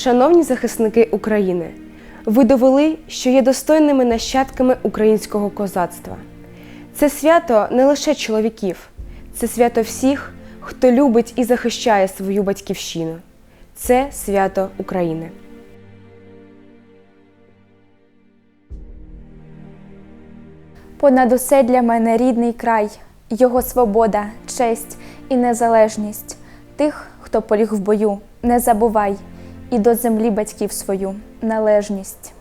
Шановні захисники України, ви довели, що є достойними нащадками українського козацтва. Це свято не лише чоловіків, це свято всіх, хто любить і захищає свою батьківщину. Це свято України. Понад усе для мене рідний край, його свобода, честь і незалежність. Тих, хто поліг в бою, не забувай, і до землі батьків свою належність.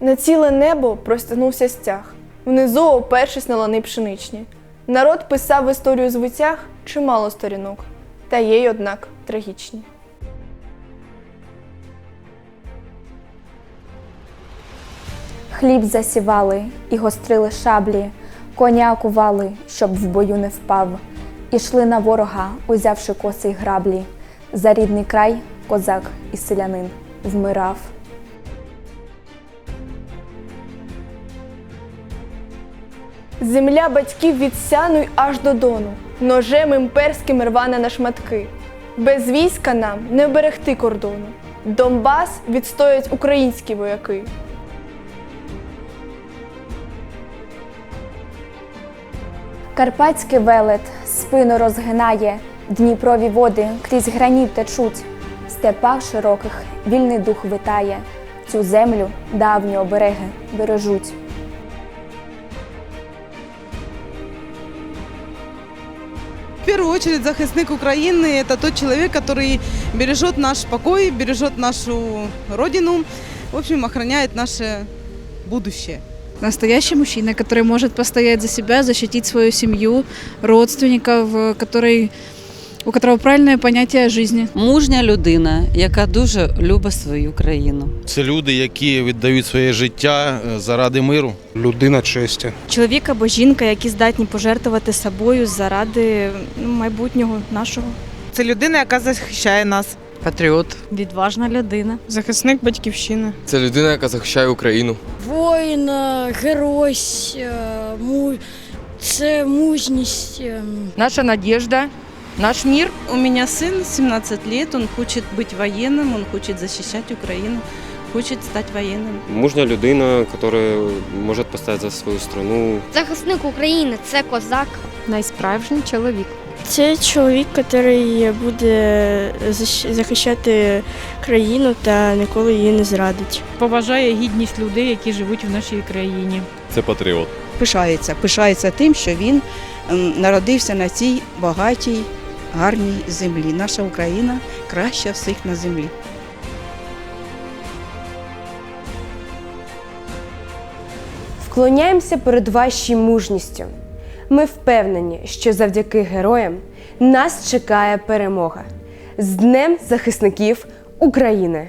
На ціле небо простягнувся стяг, внизу опершись на лани пшеничні. Народ писав історію з витяг чимало сторінок, та є й однак трагічні. Хліб засівали і гострили шаблі, коня кували, щоб в бою не впав. Ішли на ворога, узявши коси й граблі. За рідний край козак і селянин вмирав. Земля батьків від сяну й аж до дону, ножем імперським рвана на шматки. Без війська нам не оберегти кордону. Донбас відстоять українські вояки. Карпатський велет спину розгинає, Дніпрові води крізь граніт течуть. В степах широких вільний дух витає, цю землю давні обереги бережуть. В первую очередь захисник Украины – это тот человек, который бережет наш покой, бережет нашу родину, в общем, охраняет наше будущее. Настоящий мужчина, который может постоять за себя, защитить свою семью, родственников, э, который, у которого правильное понятие о жизни. Мужня людина, яка дуже любить свою країну. Це люди, які віддають своє життя е, заради миру. людина честі. чоловік або жінка, які здатні пожертвувати собою заради ну, майбутнього нашого. Це людина, яка захищає нас. Патріот. Відважна людина. Захисник батьківщини. Це людина, яка захищає Україну. Воїн, е, герой, е, му- це мужність. е, Наша надіжда, наш мір. У мене син 17 лет, он хоче бути воєнним, он хоче захищати Україну, хоче стати воєнним. Мужня людина, яка може постояти за свою страну. Захисник України це козак. Найсправжній чоловік. Це чоловік, який буде захищати країну та ніколи її не зрадить. Поважає гідність людей, які живуть в нашій країні. Це патріот. пишається, пишається тим, що він ем, народився на цій багатій, гарній землі. Наша Україна краща всіх на землі. Вклоняємося перед вашій мужністю. Ми впевнені, що завдяки героям нас чекає перемога з Днем захисників України.